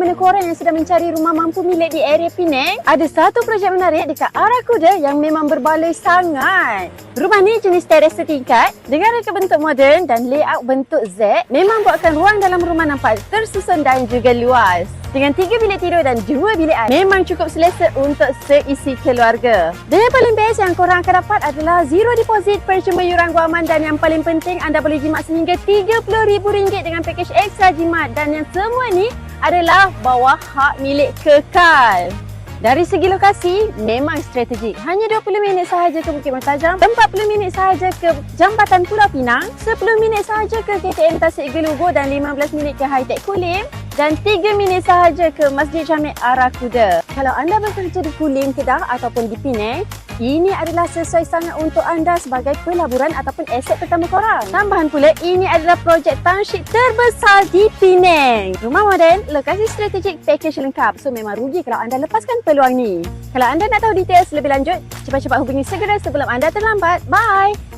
mana korang yang sedang mencari rumah mampu milik di area Penang, ada satu projek menarik dekat Arakuda yang memang berbaloi sangat. Rumah ni jenis teres setingkat dengan reka bentuk moden dan layout bentuk Z memang buatkan ruang dalam rumah nampak tersusun dan juga luas. Dengan tiga bilik tidur dan dua bilik air, memang cukup selesa untuk seisi keluarga. Dan yang paling best yang korang akan dapat adalah zero deposit percuma yuran guaman dan yang paling penting anda boleh jimat sehingga RM30,000 dengan pakej ekstra jimat dan yang semua ni adalah bawah hak milik kekal. Dari segi lokasi, memang strategik. Hanya 20 minit sahaja ke Bukit Mertajam, 40 minit sahaja ke Jambatan Pulau Pinang, 10 minit sahaja ke KTM Tasik Gelugo dan 15 minit ke High Tech Kulim dan 3 minit sahaja ke Masjid Jamik Arakuda. Kalau anda bekerja di Kulim, Kedah ataupun di Penang, ini adalah sesuai sangat untuk anda sebagai pelaburan ataupun aset pertama korang. Tambahan pula, ini adalah projek township terbesar di Penang. Rumah moden, lokasi strategik, package lengkap. So memang rugi kalau anda lepaskan peluang ni. Kalau anda nak tahu details lebih lanjut, cepat-cepat hubungi segera sebelum anda terlambat. Bye!